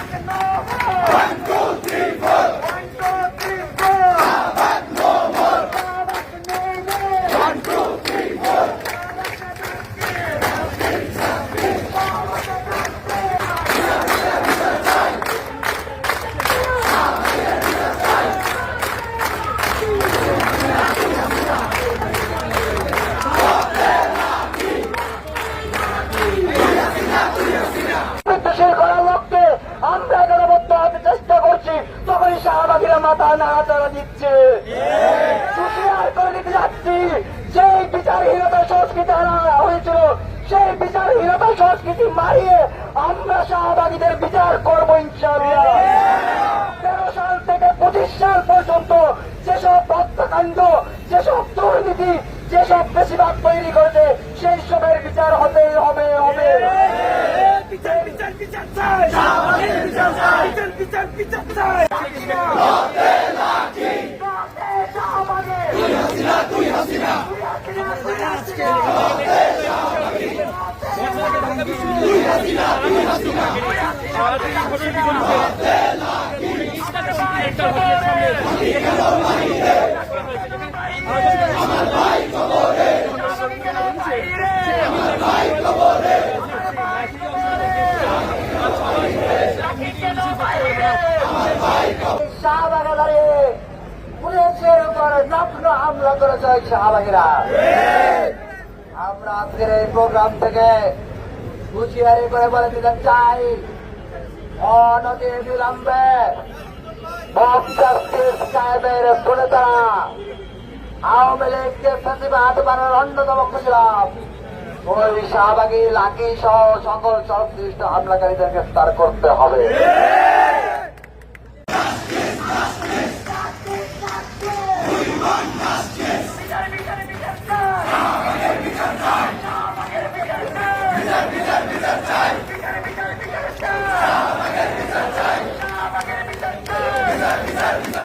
Fucking no! মাথা দিচ্ছে হুঁশিয়ার করে দিতে যাচ্ছি সেই বিচারহীনতা সংস্কৃতি হয়েছিল সেই বিচারহীনতা সংস্কৃতি মারিয়ে আমরা শাহবাগীদের বিচার করব ইনশাআল্লাহ তেরো সাল থেকে পঁচিশ সাল পর্যন্ত যেসব হত্যাকাণ্ড যেসব দুর্নীতি যেসব বেশিরভাগ তৈরি করেছে সেই সবের বিচার হতেই হবে হবে বিচার বিচার বিচার চাই শাহবাগের বিচার চাই বিচার বিচার বিচার চাই উপর নগ্ন হামলা করেছে ওই শাহবাগীরা। আমরা আজকের এই প্রোগ্রাম থেকে হুঁশিয়ারি করে বলে দিতে চাই। অনতি বিলম্বে কায়েমের শুনে তারা আওয়ামী লীগকে ফেসিবাদ বানানোর অন্যতম ছিলাম ওই শাহবাগী লাকি সহ সকল সংশ্লিষ্ট হামলাকারীদের গ্রেফতার করতে হবে।